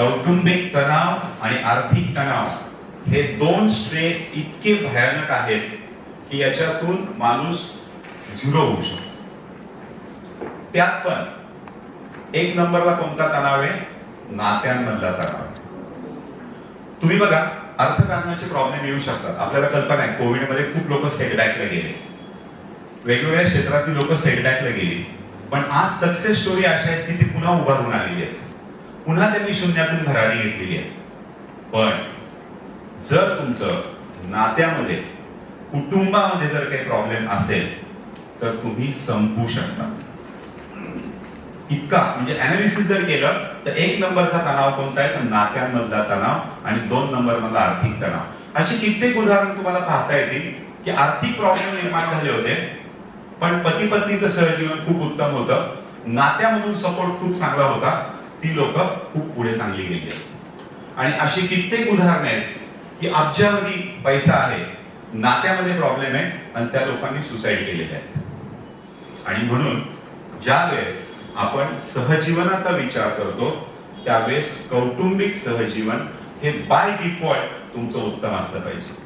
कौटुंबिक तणाव आणि आर्थिक तणाव हे दोन स्ट्रेस इतके भयानक आहेत की याच्यातून माणूस झिरो होऊ शकतो. त्यात पण एक नंबरला कोणता तणाव आहे? नात्यांमधला तणाव. तुम्ही बघा अर्थकारणाचे प्रॉब्लेम येऊ शकतात. आपल्याला कल्पना आहे कोविडमध्ये खूप लोक सेटबॅकला गेले. वेगवेगळ्या क्षेत्रातली लोक सेटबॅकला गेली. पण आज सक्सेस स्टोरी अशा आहेत की ती पुन्हा उभारून आलेली आहे पुन्हा त्यांनी शून्यातून भरारी घेतलेली आहे. पण जर तुमचं नात्यामध्ये कुटुंबामध्ये जर काही प्रॉब्लेम असेल तर तुम्ही संपू शकता. इतका म्हणजे अनालिसिस जर केलं तर एक नंबरचा तणाव कोणता आहे? तर नात्यांमधला तणाव आणि दोन नंबर मधला आर्थिक तणाव. अशी कित्येक उदाहरण तुम्हाला पाहता येतील की आर्थिक प्रॉब्लेम निर्माण झाले होते पण पती पत्नीचं सहजीवन खूप उत्तम होतं. नात्यामधून सपोर्ट खूप चांगला होता. ती लोक खूप पुढे चांगली गेली आहेत. आणि अशी कित्येक उदाहरणे आहेत की अब्जावधी पैसा आहे नात्यामध्ये प्रॉब्लेम आहे आणि त्या लोकांनी सुसाईड केलेले आहेत. आणि म्हणून ज्या वेळेस आपण सहजीवनाचा विचार करतो त्यावेळेस कौटुंबिक सहजीवन हे बाय डिफॉल्ट तुमचं उत्तम असलं पाहिजे.